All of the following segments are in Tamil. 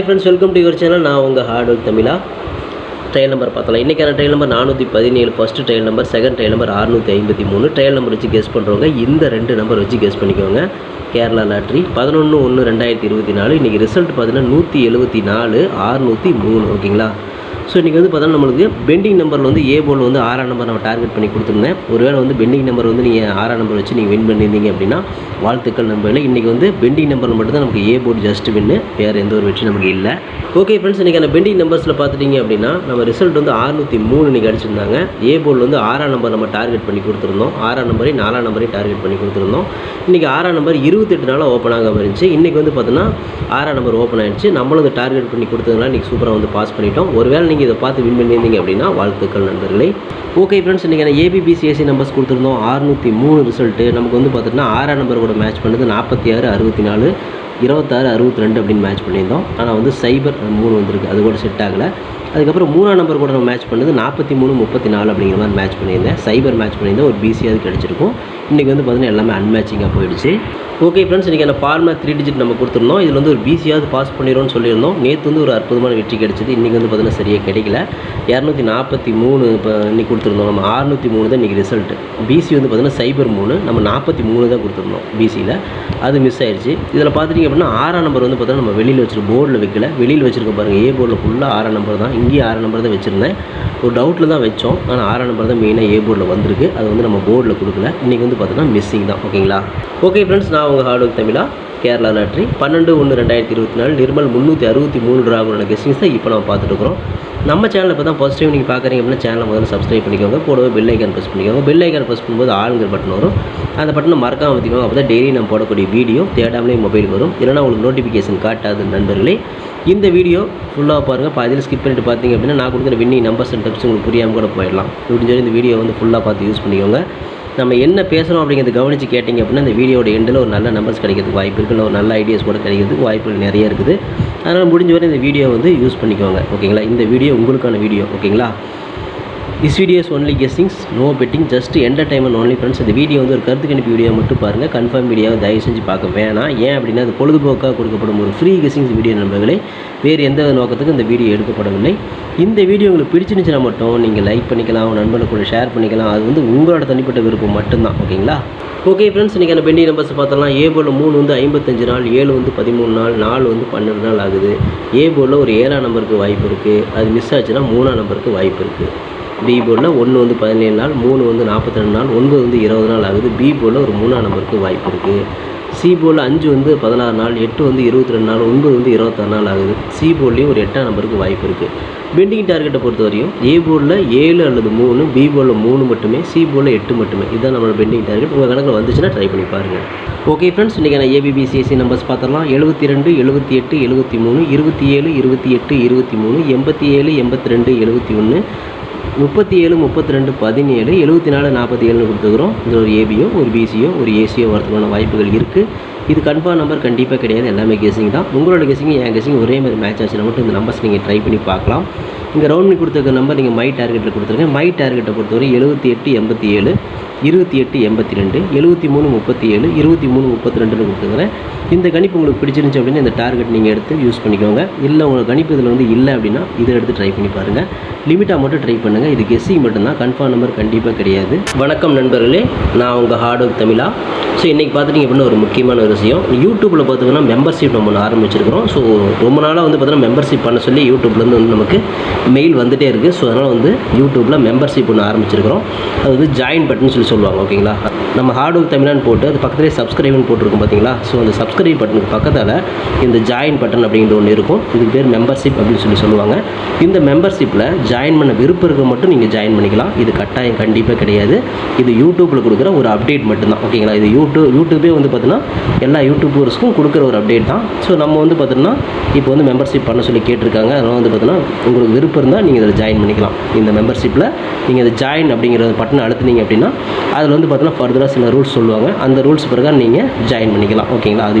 Hi friends welcome to your channel நான் உங்கள் ஹார்ட் ஒர்க் தமிழா. ட்ரையல் நம்பர் பார்த்தலாம் இன்றைக்கான ட்ரையல் நம்பர் நானூற்றி பதினேழு. First trial number second trial number அறுநூற்றி ஐம்பத்தி மூணு. ட்ரையல் நம்பர் வச்சு கெஸ் பண்ணுறவங்க இந்த ரெண்டு நம்பர் வச்சு கெஸ் பண்ணிக்கோங்க. கேரளா லாட்ரி பதினொன்று ஒன்று ரெண்டாயிரத்தி இருபத்தி நாலு. இன்றைக்கி ரிசல்ட் பார்த்தீங்கன்னா நூற்றி எழுபத்தி நாலு ஆறுநூற்றி மூணு. ஓகேங்களா ஸோ இன்றைக்கி வந்து பார்த்தோன்னா நம்மளுக்கு பெண்டிங் நம்பரில் வந்து ஏ போல் வந்து ஆறாம் நம்பர் நம்ம டார்கெட் பண்ணி கொடுத்துருந்தேன். ஒருவேளை வந்து பெண்டிங் நம்பர் வந்து நீங்கள் ஆறாம் நம்பர் வச்சு நீங்கள் வின் பண்ணியிருந்தீங்க அப்படின்னா வாழ்த்துக்கள் நம்பரில் இன்றைக்கி வந்து பெண்டிங் நம்பர் மட்டும் தான் நமக்கு ஏ போர்டு ஜஸ்ட் வின்னு வேறு எந்த ஒரு வெற்றி நமக்கு இல்லை. ஓகே ஃப்ரெண்ட்ஸ் இன்றைக்கி அந்த பெண்டிங் நம்பர்ஸில் பார்த்துட்டிங்க அப்படின்னா நம்ம ரிசல்ட் வந்து அறுநூற்றி மூணு இன்றைக்கி அடிச்சிருந்தாங்க. ஏ போர்டில் வந்து ஆறாம் நம்பர் நம்ம டார்கெட் பண்ணி கொடுத்துருந்தோம். ஆறாம் நம்பரையும் நாலாம் நம்பரையும் டார்கெட் பண்ணி கொடுத்துருந்தோம். இன்றைக்கி ஆறாம் நம்பர் இருபத்தெட்டு நாளாக ஓப்பன் ஆகாமல் இருந்துச்சு. இன்றைக்கி வந்து பார்த்தோன்னா ஆறாம் நம்பர் ஓப்பன் ஆயிடுச்சு. நம்மளும் அதை டார்கெட் பண்ணி கொடுத்ததுனால இன்றைக்கி சூப்பராக வந்து பாஸ் பண்ணிட்டோம். ஒருவேளை நீங்கள் இதை பார்த்து வின் பண்ணியிருந்தீங்க அப்படின்னா வாழ்த்துக்கள் நண்பர்களே. ஓகே ஃப்ரெண்ட்ஸ் இன்றைக்கி ஏபிபிசிஎஸ்சி நம்பர்ஸ் கொடுத்துருந்தோம். அறுநூற்றி மூணு ரிசல்ட்டு நமக்கு வந்து பார்த்தீங்கன்னா ஆறாம் நம்பர் கூட மேட்ச் பண்ணது நாற்பத்தி ஆறு அறுபத்தி நாலு இருபத்தாறு அறுபத்தி ரெண்டு அப்படின்னு மேட்ச் பண்ணியிருந்தோம். ஆனால் வந்து சைபர் மூணு வந்திருக்கு. அது கூட செட் ஆகலை. அதுக்கப்புறம் மூணாம் நம்பர் கூட நம்ம மேட்ச் பண்ணது நாற்பத்தி மூணு முப்பத்தி நாலு அப்படிங்கிற மாதிரி மேட்ச் பண்ணியிருந்தேன். சைபர் மேட்ச் பண்ணியிருந்தேன். ஒரு பிசியாவது கிடச்சிருக்கும். இன்றைக்கி வந்து பார்த்தீங்கன்னா எல்லாமே அன்மேட்சிங்காக போயிடுச்சு. ஓகே ஃப்ரெண்ட்ஸ் இன்றைக்கி அந்த ஃபார்மா த்ரீ டிஜிட் நம்ம கொடுத்துருந்தோம். இதில் வந்து ஒரு பிசியாவது பாஸ் பண்ணிடும்னு சொல்லியிருந்தோம். நேற்று வந்து ஒரு அற்புதமான வெற்றி கிடச்சிது. இன்றைக்கி வந்து பார்த்தீங்கன்னா சரியாக கிடைக்கல. இரநூத்தி நாற்பத்தி மூணு இப்போ இன்றைக்கி கொடுத்துருந்தோம். நம்ம அறுநூற்றி மூணு தான் இன்றைக்கி ரிசல்ட் பிசி வந்து பார்த்தீங்கன்னா சைபர் மூணு. நம்ம நாற்பத்தி மூணு தான் கொடுத்துருந்தோம் பிசியில் அது மிஸ் ஆயிடுச்சு இதில் பார்த்துட்டிங்க அப்படின்னா ஆறாம் நம்பர் வந்து பார்த்தீங்கன்னா நம்ம வெளியில் வச்சிருக்கோம் போர்டில் வைக்கல. வெளியில் வச்சுருக்க பாருங்கள் ஏ போர்டில் ஃபுல்லாக ஆறாம் நம்பர் தான். இங்கேயும் ஆறு நம்பர் தான் வச்சுருந்தேன். ஒரு டவுட்டில் தான் வச்சோம். ஆனால் ஆறாம் நம்பர் தான் மெயினாக ஏ போர்டில் வந்திருக்கு. அது வந்து நம்ம போர்டில் கொடுக்கல. இன்றைக்கி வந்து பார்த்தீங்கன்னா மிஸ்ஸிங் தான். ஓகேங்களா ஓகே ஃப்ரெண்ட்ஸ் நான் உங்கள் ஹார்ட் ஒர்க் தமிழா கேரளா லாட்ரி. பன்னெண்டு ஒன்று ரெண்டாயிரத்தி இருபத்தி நாலு நிர்மல் முந்நூற்றி அறுபத்தி மூணு ராகுலோட கெஸ்டிங்ஸ் தான் இப்போ நம்ம பார்த்துட்டு இருக்கிறோம். நம்ம சேனலில் இப்போ தான் ஃபஸ்ட் டைம் நீங்கள் பார்க்குறீங்க அப்படின்னா சேனலை முதல்ல சப்ஸ்கிரைப் பண்ணிக்கோங்க. கூடவே பெல் ஐக்கான் ப்ரெஸ் பண்ணிக்கோங்க. பெல் ஐக்கான் ப்ரெஸ் பண்ணும்போது ஆளுங்கிற பட்டன் வரும். அந்த பட்டனை மறக்காமல் வச்சுக்கோங்க. அப்போ தான் டெய்லி நம்ம போடக்கூடிய வீடியோ தேடாமலே மொபைல் வரும். இல்லைனா உங்களுக்கு நோட்டிஃபிகேஷன் காட்டாது நண்பர்களே. இந்த வீடியோ ஃபுல்லாக பாருங்கள் பாதியில் ஸ்கிப் பண்ணிட்டு பார்த்தீங்க அப்படின்னா நான் கொடுக்குற வின்னி நம்பர்ஸ் அண்ட் டிப்ஸ் உங்களுக்கு புரியாமல் கூட போயிடலாம். முடிஞ்சவரை இந்த வீடியோ வந்து ஃபுல்லாக பார்த்து யூஸ் பண்ணிக்கோங்க. நம்ம என்ன பேசுகிறோம் அப்படிங்கிறது கவனித்து கேட்டிங்க அப்படின்னா இந்த வீடியோட எண்டில் ஒரு நல்ல நம்பர்ஸ் கிடைக்கிறதுக்கு வாய்ப்பு இருக்குது இல்லை ஒரு நல்ல ஐடியாஸ் கூட கிடைக்கிறதுக்கு வாய்ப்புகள் நிறைய இருக்குது. அதனால் முடிஞ்ச வரை இந்த வீடியோ வந்து யூஸ் பண்ணிக்கோங்க. ஓகேங்களா இந்த வீடியோ உங்களுக்கான வீடியோ. ஓகேங்களா this videos only guessings no betting just entertainment only friends இந்த வீடியோ வந்து ஒரு கருத்து கணிப்பு வீடியோ மட்டும் பாருங்கள் கன்ஃபார்ம் வீடியோ தயவு செஞ்சு பார்க்க வேணாம். ஏன் அப்படின்னா அது பொழுதுபோக்காக கொடுக்கப்படும் ஒரு ஃப்ரீ கெஸ்டிங்ஸ் வீடியோ நண்பர்களே. வேறு எந்த நோக்கத்துக்கும் இந்த வீடியோ எடுக்கப்படவில்லை. இந்த வீடியோ உங்களுக்கு பிடிச்சிருந்துச்சுன்னா மட்டும் நீங்கள் லைக் பண்ணிக்கலாம் உங்கள் நண்பர்களுக்கு கூட ஷேர் பண்ணிக்கலாம். அது வந்து உங்களோட தனிப்பட்ட விருப்பம் மட்டும்தான் ஓகேங்களா? ஓகே ஃப்ரெண்ட்ஸ் இன்றைக்கி அந்த பெண்டிங் நம்பர்ஸ் பார்த்தோம்னா ஏ போல் மூணு வந்து ஐம்பத்தஞ்சு நாள் ஏழு வந்து பதிமூணு நாள் நாலு வந்து பன்னெண்டு நாள் ஆகுது. ஏ போர்டில் ஒரு ஏழாம் நம்பருக்கு வாய்ப்பு இருக்குது அது மிஸ் ஆச்சுன்னா மூணாம் நம்பருக்கு வாய்ப்பு இருக்குது பி போர்டில் ஒன்று வந்து பதினேழு நாள் மூணு வந்து நாற்பத்தி ரெண்டு நாள் ஒன்பது வந்து இருபது நாள் ஆகுது. பி போர்டில் ஒரு மூணாம் நம்பருக்கு வாய்ப்பு இருக்குது சி போர்டில் அஞ்சு வந்து பதினாறு நாள் எட்டு வந்து இருபத்தி ரெண்டு நாள் ஒன்பது வந்து இருபத்தாறு நாள் ஆகுது. சி போர்ட்லேயும் ஒரு எட்டாம் நம்பருக்கு வாய்ப்பு இருக்குது பெண்டிங் டார்கெட்டை பொறுத்த வரையும் ஏ போர்டில் ஏழு அல்லது மூணு பி போர்டில் மூணு மட்டுமே சி போர்டில் எட்டு மட்டுமே. இதுதான் நம்மளோட பெண்டிங் டார்கெட் உங்கள் கணக்கில் வந்துச்சுன்னா ட்ரை பண்ணி பாருங்கள் ஓகே ஃப்ரெண்ட்ஸ் இன்றைக்கி நான் ஏபிபிசிஎஸ்சி நம்பர்ஸ் பார்த்தரலாம் எழுபத்தி ரெண்டு எழுபத்தி எட்டு எழுபத்தி மூணு இருபத்தி ஏழு இருபத்தி எட்டு இருபத்தி மூணு எண்பத்தி ஏழு எண்பத்தி ரெண்டு எழுபத்தி ஒன்று முப்பத்தி ஏழு முப்பத்தி ரெண்டு பதினேழு எழுபத்தி நாலு நாற்பத்தி ஏழுன்னு கொடுத்துக்கிறோம் இதில் ஒரு ஏபியோ ஒரு பிசியோ ஒரு ஏசியோ வரதுக்கான வாய்ப்புகள் இருக்குது இது கன்ஃபார்ம் நம்பர் கண்டிப்பாக கிடையாது. எல்லாமே கெஸிங் தான். உங்களோட கெஸிங் என் கெஸிங் ஒரே மாதிரி மேட்ச் ஆச்சுன்னா மட்டும் இந்த நம்பர்ஸ் நீங்கள் ட்ரை பண்ணி பார்க்கலாம். இங்கே ரவுண்ட் பண்ணி கொடுத்துருக்க நம்பர் நீங்கள் மை டார்கெட்டில் கொடுத்துருக்கேன். மை டார்கெட்டை பொறுத்தவரை எழுபத்தி எட்டு எண்பத்தி ஏழு இருபத்தி எட்டு எண்பத்தி ரெண்டு எழுபத்தி மூணு முப்பத்தி ஏழு இருபத்தி மூணு முப்பத்தி ரெண்டுன்னு கொடுத்துக்கிறேன் இந்த கணிப்பு உங்களுக்கு பிடிச்சிருந்துச்சு அப்படின்னா இந்த டார்கெட் நீங்கள் எடுத்து யூஸ் பண்ணிக்கோங்க. இல்லை உங்களுக்கு கணிப்பு இதில் வந்து இல்லை அப்படின்னா இதை எடுத்து ட்ரை பண்ணி பாருங்கள் லிமிட்டாக மட்டும் ட்ரை பண்ணுங்கள் இது கெஸ்ஸிங் மட்டும்தான். கன்ஃபார்ம் நம்பர் கண்டிப்பாக கிடையாது. வணக்கம் நண்பர்களே. நான் உங்கள் ஹார்ட் ஒர்க் தமிழா. ஸோ இன்றைக்கி பார்த்துட்டிங்க அப்படின்னா ஒரு முக்கியமான ஒரு விஷயம். யூடியூப்பில் பார்த்தீங்கன்னா மெம்பர்ஷிப் நம்ம ஒன்று ஆரம்பிச்சிருக்கிறோம். ஸோ ரொம்ப நாளாக வந்து பார்த்தீங்கன்னா மெம்பர்ஷிப் பண்ண சொல்லி யூடியூப்லேருந்து வந்து நமக்கு மெயில் வந்துகிட்டே இருக்குது ஸோ அதனால் வந்து யூடியூப்பில் மெம்பர்ஷிப் ஒன்று ஆரம்பிச்சிருக்கிறோம். அது வந்து ஜாயின் பட்டன் சொல்லி சொல்லுவாங்க ஓகேங்களா நம்ம ஹார்ட் ஒர்க் தமிழான்னு போட்டு அது பக்கத்துலேயே சப்ஸ்கிரைப்னு போட்டிருக்கோம் பார்த்தீங்களா ஸோ அந்த சப்ஸ்கிரைப் பட்டனுக்கு பக்கத்தில் இந்த ஜாயின் பட்டன் அப்படிங்கிற ஒன்று இருக்கும். இதுக்கு பேர் மெம்பர்ஷிப் அப்படின்னு சொல்லி சொல்லுவாங்க. இந்த மெம்பர்ஷிப்பில் ஜாயின் பண்ண விருப்பம் இருக்க மட்டும் நீங்கள் ஜாயின் பண்ணிக்கலாம். இது கட்டாயம் கண்டிப்பாக கிடையாது. இது யூடியூப்பில் கொடுக்குற ஒரு அப்டேட் மட்டும்தான். ஓகேங்களா இது யூடியூப் யூடியூபே வந்து பார்த்தீங்கன்னா எல்லா யூடியூபர்ஸ்க்கும் கொடுக்குற ஒரு அப்டேட் தான். ஸோ நம்ம வந்து பார்த்தீங்கன்னா இப்போ வந்து மெம்பர்ஷிப் பண்ண சொல்லி கேட்டிருக்காங்க. அதனால் வந்து பார்த்தீங்கன்னா உங்களுக்கு விருப்பம் இருந்தால் நீங்கள் இதில் ஜாயின் பண்ணிக்கலாம். இந்த மெம்பர்ஷிப்பில் நீங்கள் இதை ஜாயின் அப்படிங்கிற பட்டனை அழுத்துனீங்க அப்படின்னா அதில் வந்து பார்த்தீங்கன்னா ஃபர்தராக சில ரூல்ஸ் சொல்லுவாங்க. அந்த ரூல்ஸ் பிறகு நீங்கள் ஜாயின் பண்ணிக்கலாம். ஓகேங்களா அது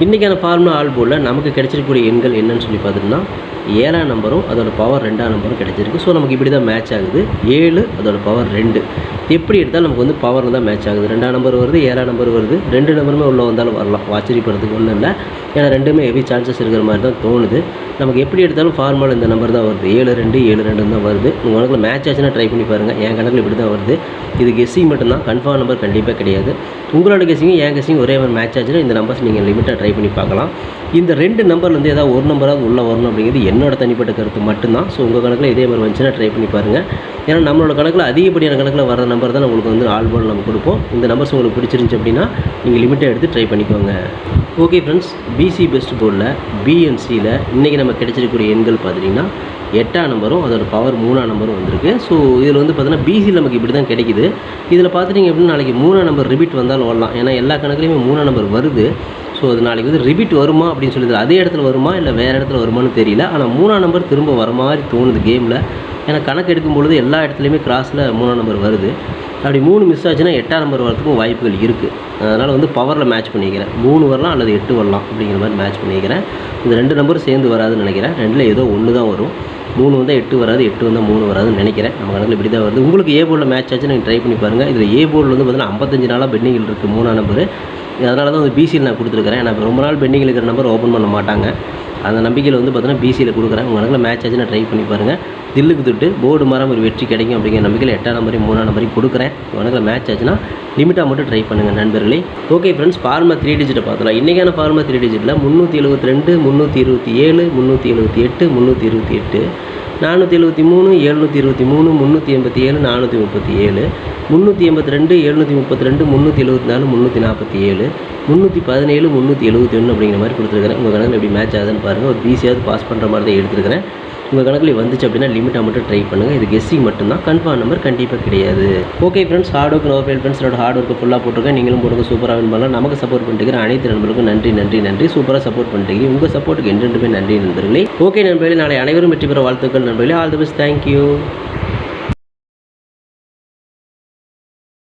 இன்றைக்கான ஃபார்முலா ஆல் நமக்கு கிடைச்சிருக்கக்கூடிய எண்கள் என்னன்னு சொல்லி பார்த்துட்டோம்னா ஏழாம் நம்பரும் அதோட பவர் ரெண்டாம் நம்பரும் கிடைச்சிருக்கு. ஸோ நமக்கு இப்படி தான் மேட்ச் ஆகுது. ஏழு அதோட பவர் ரெண்டு. எப்படி எடுத்தாலும் நமக்கு வந்து பவர் தான் மேட்ச் ஆகுது. ரெண்டாம் நம்பர் வருது ஏழாம் நம்பர் வருது. ரெண்டு நம்பருமே உள்ளே வந்தாலும் வரலாம். ஆச்சரியப்படுறதுக்கு ஒன்றும் இல்லை. ஏன்னா ரெண்டுமே ஹெவி சான்சஸ் இருக்கிற மாதிரி தான் தோணுது. நமக்கு எப்படி எடுத்தாலும் ஃபார்மல் இந்த நம்பர் தான் வருது. ஏழு ரெண்டு ஏழு ரெண்டு தான் வருது. உங்கள் கணக்கில் மேட்ச் ஆச்சுன்னா ட்ரை பண்ணி பாருங்கள் என் கணக்கில் இப்படி தான் வருது. இது கெஸ்ஸிங் மட்டும்தான். கன்ஃபார்ம் நம்பர் கண்டிப்பாக கிடையாது. உங்களோட கெஸ்ஸிங்கும் என் கெஸ்ஸிங் ஒரே மாதிரி மேட்ச் ஆச்சுன்னா இந்த நம்பர்ஸ் நீங்கள் லிமிட்டாக ட்ரை பண்ணி பார்க்கலாம். இந்த ரெண்டு நம்பர்லேருந்து ஏதாவது ஒரு நம்பராவது உள்ளே வரணும் அப்படிங்கிறது என்னோட தனிப்பட்ட கருத்து மட்டும்தான். ஸோ உங்கள் கணக்கில் இதே மாதிரி வந்துச்சுன்னா ட்ரை பண்ணி பாருங்கள் ஏன்னா நம்மளோட கணக்கில் அதிகப்படியான கணக்கில் வர நம்பர் தான் உங்களுக்கு வந்து ஆல் நம்ம கொடுப்போம். இந்த நம்பர்ஸ் உங்களுக்கு பிடிச்சிருந்துச்சு அப்படின்னா நீங்கள் லிமிட்டாக எடுத்து ட்ரை பண்ணிக்கோங்க. ஓகே ஃப்ரெண்ட்ஸ் பிசி பெஸ்ட் போர்டில் பிஎன்சியில் இன்றைக்கி நம்ம கிடைச்சிருக்கக்கூடிய எண்கள் பார்த்துட்டிங்கன்னா எட்டாம் நம்பரும் அதோட பவர் மூணாம் நம்பரும் வந்திருக்கு. ஸோ இதில் வந்து பார்த்தீங்கன்னா பிசியில் நமக்கு இப்படி தான் கிடைக்குது. இதில் பார்த்துட்டிங்க அப்படின்னா நாளைக்கு மூணாம் நம்பர் ரிபீட் வந்தாலும் வரலாம் ஏன்னா எல்லா கணக்குலையுமே மூணாம் நம்பர் வருது. ஸோ அது நாளைக்கு வந்து ரிபீட் வருமா அப்படின்னு சொல்லி அதே இடத்துல வருமா இல்லை வேறு இடத்துல வருமானு தெரியல. ஆனால் மூணாம் நம்பர் திரும்ப வர மாதிரி தோணுது கேமில் ஏன்னா கணக்கு எடுக்கும் பொழுது எல்லா இடத்துலையுமே கிராஸில் மூணாம் நம்பர் வருது. அப்படி மூணு மிஸ் ஆச்சுன்னா எட்டாம் நம்பர் வரதுக்கும் வாய்ப்புகள் இருக்குது அதனால் வந்து பவரில் மேட்ச் பண்ணிக்கிறேன். மூணு வரலாம் அல்லது எட்டு வரலாம் அப்படிங்கிற மாதிரி மேட்ச் பண்ணிக்கிறேன். இந்த ரெண்டு நம்பரும் சேர்ந்து வராதுன்னு நினைக்கிறேன். ரெண்டில் ஏதோ ஒன்று தான் வரும். மூணு வந்தால் எட்டு வராது எட்டு வந்தால் மூணு வராதுன்னு நினைக்கிறேன். நம்ம கணக்கில் இப்படி தான் வருது. உங்களுக்கு ஏ போர்டில் மேட்ச் ஆச்சு நீங்கள் ட்ரை பண்ணி பாருங்கள் இதில் ஏ போர்டில் வந்து பார்த்தீங்கன்னா ஐம்பத்தஞ்சு நாளாக பெண்டிங்கில் இருக்குது மூணாம் நம்பர் அதனால தான் வந்து பிசியில் நான் கொடுத்துருக்கிறேன். நான் ரொம்ப நாள் பெண்டிங்கில் இருக்கிற நம்பர் ஓப்பன் பண்ண மாட்டாங்க. அந்த நம்பிக்கையில் வந்து பார்த்தீங்கன்னா பிசியில் கொடுக்குறேன். உங்கள் கணக்கில் மேட்ச் ஆச்சுன்னா ட்ரை பண்ணி பாருங்கள் தில்லுக்கு தொட்டு போர்டு மாறாமல் ஒரு வெற்றி கிடைக்கும் அப்படிங்கிற நம்பிக்கையில் எட்டாம் நம்பரையும் மூணாம் நம்பரையும் கொடுக்குறேன். உங்கள் கணக்கில் மேட்ச் ஆச்சுன்னா லிமிட்டாக மட்டும் ட்ரை பண்ணுங்கள் நண்பர்களே. ஓகே ஃப்ரெண்ட்ஸ் ஃபார்மா த்ரீ டிஜிட்டை பார்த்தலாம் இன்றைக்கான ஃபார்மா த்ரீ டிஜிட்டில் முந்நூற்றி எழுபத்தி ரெண்டு முந்நூற்றி இருபத்தி ஏழு முந்நூற்றி எழுபத்தி எட்டு முந்நூற்றி இருபத்தி எட்டு. நானூற்றி எழுபத்தி மூணு எழுநூற்றி இருபத்தி மூணு முந்நூற்றி எண்பத்தி ஏழு நானூற்றி முப்பத்தி ஏழு முந்நூற்றி எண்பத்தி ரெண்டு எழுநூற்றி முப்பத்தி ரெண்டு முந்நூற்றி எழுபத்தி நாலு முந்நூற்றி நாற்பத்தி ஏழு முந்நூற்றி பதினேழு முந்நூற்றி எழுபத்தி ஒன்று அப்படிங்கிற மாதிரி கொடுத்துருக்கிறேன் உங்கள் கணக்கில் எப்படி மேட்ச் ஆகுதுன்னு பாருங்கள் ஒரு பிசியாவது பாஸ் பண்ணுற மாதிரி தான் எடுத்துருக்கிறேன். உங்கள் கணக்கில் வந்துச்சு அப்படின்னா லிமிட்டாக மட்டும் ட்ரை பண்ணுங்கள் இது கெஸ்ஸிங் மட்டும்தான். கன்ஃபார்ம் நம்பர் கண்டிப்பாக கிடையாது. Okay friends hard work no fail friends என்னோட ஹார்ட் ஒர்க்கு ஃபுல்லாக போட்டிருக்கேன். நீங்களும் போடுங்க சூப்பராக வின் பண்ணலாம். நமக்கு சப்போர்ட் பண்ணிட்டு அனைத்து நண்பர்களுக்கும் நன்றி நன்றி நன்றி. சூப்பராக சப்போர்ட் பண்ணிட்டு உங்கள் சப்போர்ட்டுக்கு என்றென்றுமே நன்றி நண்பர்களே. ஓகே நண்பர்களே நாளை அனைவரும் வெற்றி பெற வாழ்த்துக்கள் நண்பர்களே. All the best thank you